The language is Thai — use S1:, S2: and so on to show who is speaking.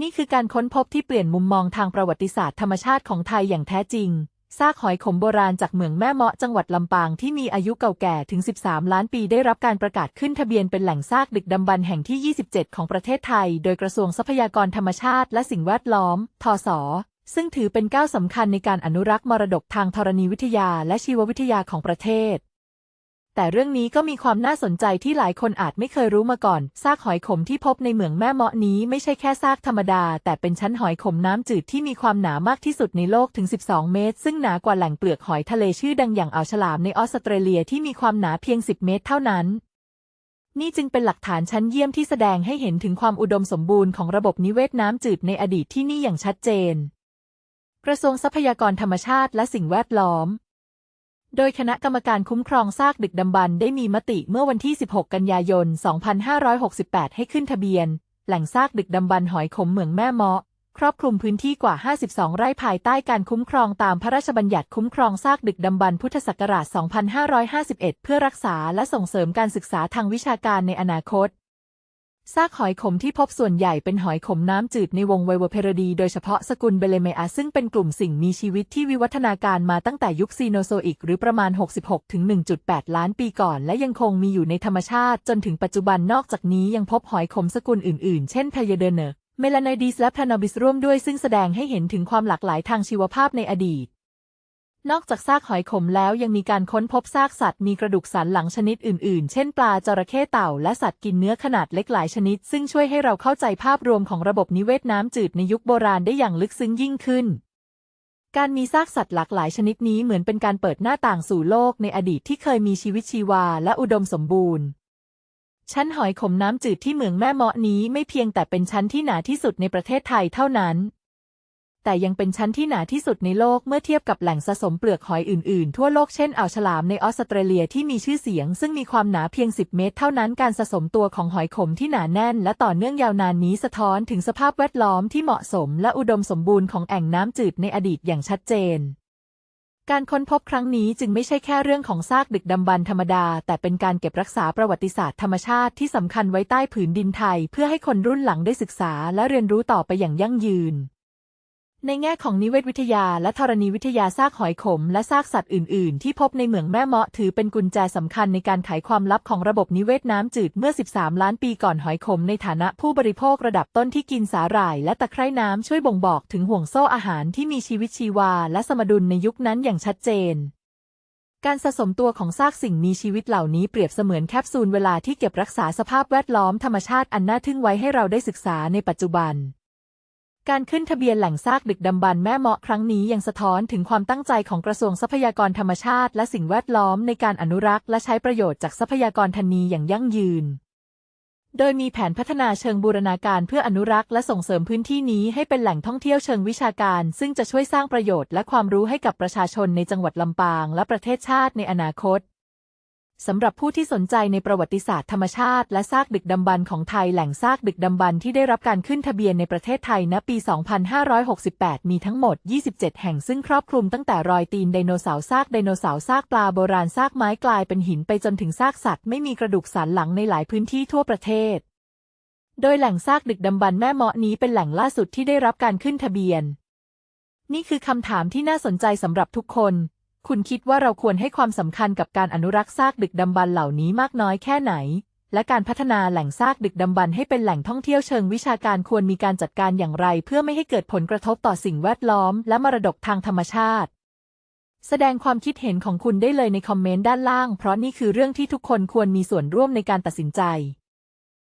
S1: นี่คือการค้นพบที่เปลี่ยนมุมมองทางประวัติศาสตร์ธรรมชาติของไทยอย่างแท้จริง ซากหอยขมโบราณจากเหมืองแม่เมาะจังหวัดลำปางที่มีอายุเก่าแก่ถึง 13 ล้านปีได้รับการประกาศขึ้นทะเบียนเป็นแหล่งซากดึกดำบรรพ์แห่งที่ 27 ของประเทศไทย โดยกระทรวงทรัพยากรธรรมชาติและสิ่งแวดล้อม ทศซึ่งถือเป็นก้าวสำคัญในการอนุรักษ์มรดกทางธรณีวิทยาและชีววิทยาของประเทศ แต่เรื่องนี้ก็มีความน่าสนใจที่หลายคนอาจไม่เคยรู้มาก่อน ซากหอยขมที่พบในเหมืองแม่เมาะนี้ไม่ใช่แค่ซากธรรมดา แต่เป็นชั้นหอยขมน้ำจืดที่มีความหนามากที่สุดในโลกถึง 12 เมตร ซึ่งหนากว่าแหล่งเปลือกหอยทะเลชื่อดังอย่างอ่าวฉลามในออสเตรเลียที่มีความหนาเพียง 10 เมตรเท่านั้นนี่จึงเป็นหลักฐานชั้นเยี่ยมที่แสดงให้เห็นถึงความอุดมสมบูรณ์ของระบบนิเวศน้ำจืดในอดีตที่นี่อย่างชัดเจน กระทรวงทรัพยากรธรรมชาติและสิ่งแวดล้อม โดยคณะกรรมการคุ้มครองซากดึกดำบรรพ์ได้มีมติเมื่อวันที่ 16 กันยายน 2568 ให้ขึ้นทะเบียน แหล่งซากดึกดำบรรพ์หอยขมเหมืองแม่เมาะครอบคลุมพื้นที่กว่า 52 ไร่ภายใต้การคุ้มครองตามพระราชบัญญัติคุ้มครองซากดึกดำบรรพ์พุทธศักราช 2551 เพื่อรักษาและส่งเสริมการศึกษาทางวิชาการในอนาคต ซากหอยขมที่พบส่วนใหญ่เป็นหอยขมน้ำจืดในวงไวเวอร์เพรดี โดยเฉพาะสกุลเบเลเมอาซึ่งเป็นกลุ่มสิ่งมีชีวิตที่วิวัฒนาการมาตั้งแต่ยุคซีโนโซอิก หรือประมาณ 66ถึง1.8 ล้านปีก่อน และยังคงมีอยู่ในธรรมชาติจนถึงปัจจุบันนอกจากนี้ยังพบหอยขมสกุลอื่นๆ เช่นพยเดเนอร์เมลานดิสและพานอบิสร่วมด้วยซึ่งแสดงให้เห็นถึงความหลากหลายทางชีวภาพในอดีต นอกจากซากหอยขมแล้วยังมีการค้นพบซากสัตว์มีกระดูกสันหลังชนิดอื่นๆ เช่นปลาจระเข้เต่าและสัตว์กินเนื้อขนาดเล็กหลายชนิด ซึ่งช่วยให้เราเข้าใจภาพรวมของระบบนิเวศน้ำจืดในยุคโบราณได้อย่างลึกซึ้งยิ่งขึ้น การมีซากสัตว์หลากหลายชนิดนี้เหมือนเป็นการเปิดหน้าต่างสู่โลกในอดีตที่เคยมีชีวิตชีวาและอุดมสมบูรณ์ ชั้นหอยขมน้ำจืดที่เหมืองแม่เมาะนี้ไม่เพียงแต่เป็นชั้นที่หนาที่สุดในประเทศไทยเท่านั้น แต่ยังเป็นชั้นที่หนาที่สุดในโลกเมื่อเทียบกับแหล่งสะสมเปลือกหอยอื่นๆ ทั่วโลกเช่นอ่าวฉลามในออสเตรเลียที่มีชื่อเสียง ซึ่งมีความหนาเพียง 10 เมตร เท่านั้นการสะสมตัวของหอยขมที่หนาแน่น และต่อเนื่องยาวนานนี้สะท้อนถึงสภาพแวดล้อมที่เหมาะสม และอุดมสมบูรณ์ของแอ่งน้ำจืดในอดีตอย่างชัดเจนการค้นพบครั้งนี้จึงไม่ใช่แค่เรื่องของซากดึกดำบรรพ์ธรรมดา แต่เป็นการเก็บรักษาประวัติศาสตร์ธรรมชาติที่สำคัญไว้ใต้ผืนดินไทย เพื่อให้คนรุ่นหลังได้ศึกษาและเรียนรู้ต่อไปอย่างยั่งยืน ในแง่ของนิเวศวิทยาและธรณีวิทยาซากหอยขม และซากสัตว์อื่น ๆ ที่พบในเหมืองแม่เมาะถือเป็นกุญแจสำคัญในการไขความลับของระบบนิเวศน้ำจืดเมื่อ 13 ล้านปีก่อนหอยขมในฐานะผู้บริโภคระดับต้นที่กินสาหร่าย และตะไคร่น้ำช่วยบ่งบอกถึงห่วงโซ่อาหารที่มีชีวิตชีวา และสมดุลในยุคนั้นอย่างชัดเจนการสะสมตัวของซากสิ่งมีชีวิตเหล่านี้เปรียบเสมือนแคปซูลเวลาที่เก็บรักษาสภาพแวดล้อมธรรมชาติอันน่าทึ่งไว้ให้เราได้ศึกษาในปัจจุบัน การขึ้นทะเบียนแหล่งซากดึกดำบรรพ์แม่เมาะครั้งนี้ยังสะท้อนถึงความตั้งใจของกระทรวงทรัพยากรธรรมชาติและสิ่งแวดล้อมในการอนุรักษ์และใช้ประโยชน์จากทรัพยากรธนีอย่างยั่งยืน โดยมีแผนพัฒนาเชิงบูรณาการเพื่ออนุรักษ์และส่งเสริมพื้นที่นี้ให้เป็นแหล่งท่องเที่ยวเชิงวิชาการ ซึ่งจะช่วยสร้างประโยชน์และความรู้ให้กับประชาชนในจังหวัดลำปาง และประเทศชาติในอนาคต สำหรับผู้ที่สนใจในประวัติศาสตร์ธรรมชาติและซากดึกดำบรรพ์ของไทยแหล่งซากดึกดำบรรพ์ที่ได้รับการขึ้นทะเบียนในประเทศไทยณปี 2568 มีทั้งหมด 27 แห่งซึ่งครอบคลุมตั้งแต่รอยตีนไดโนเสาร์ซากไดโนเสาร์ซากปลาโบราณซากไม้กลายเป็นหินไปจนถึงซากสัตว์ไม่มีกระดูกสันหลังในหลายพื้นที่ทั่วประเทศ โดยแหล่งซากดึกดำบรรพ์แม่เมาะนี้เป็นแหล่งล่าสุดที่ได้รับการขึ้นทะเบียน นี่คือคำถามที่น่าสนใจสำหรับทุกคน คุณคิดว่าเราควรให้ความสำคัญกับการอนุรักษ์ซากดึกดำบรรพ์เหล่านี้มากน้อยแค่ไหน และการพัฒนาแหล่งซากดึกดำบรรพ์ให้เป็นแหล่งท่องเที่ยวเชิงวิชาการควรมีการจัดการอย่างไร เพื่อไม่ให้เกิดผลกระทบต่อสิ่งแวดล้อม และมรดกทางธรรมชาติ แสดงความคิดเห็นของคุณได้เลยในคอมเมนต์ด้านล่าง เพราะนี่คือเรื่องที่ทุกคนควรมีส่วนร่วมในการตัดสินใจ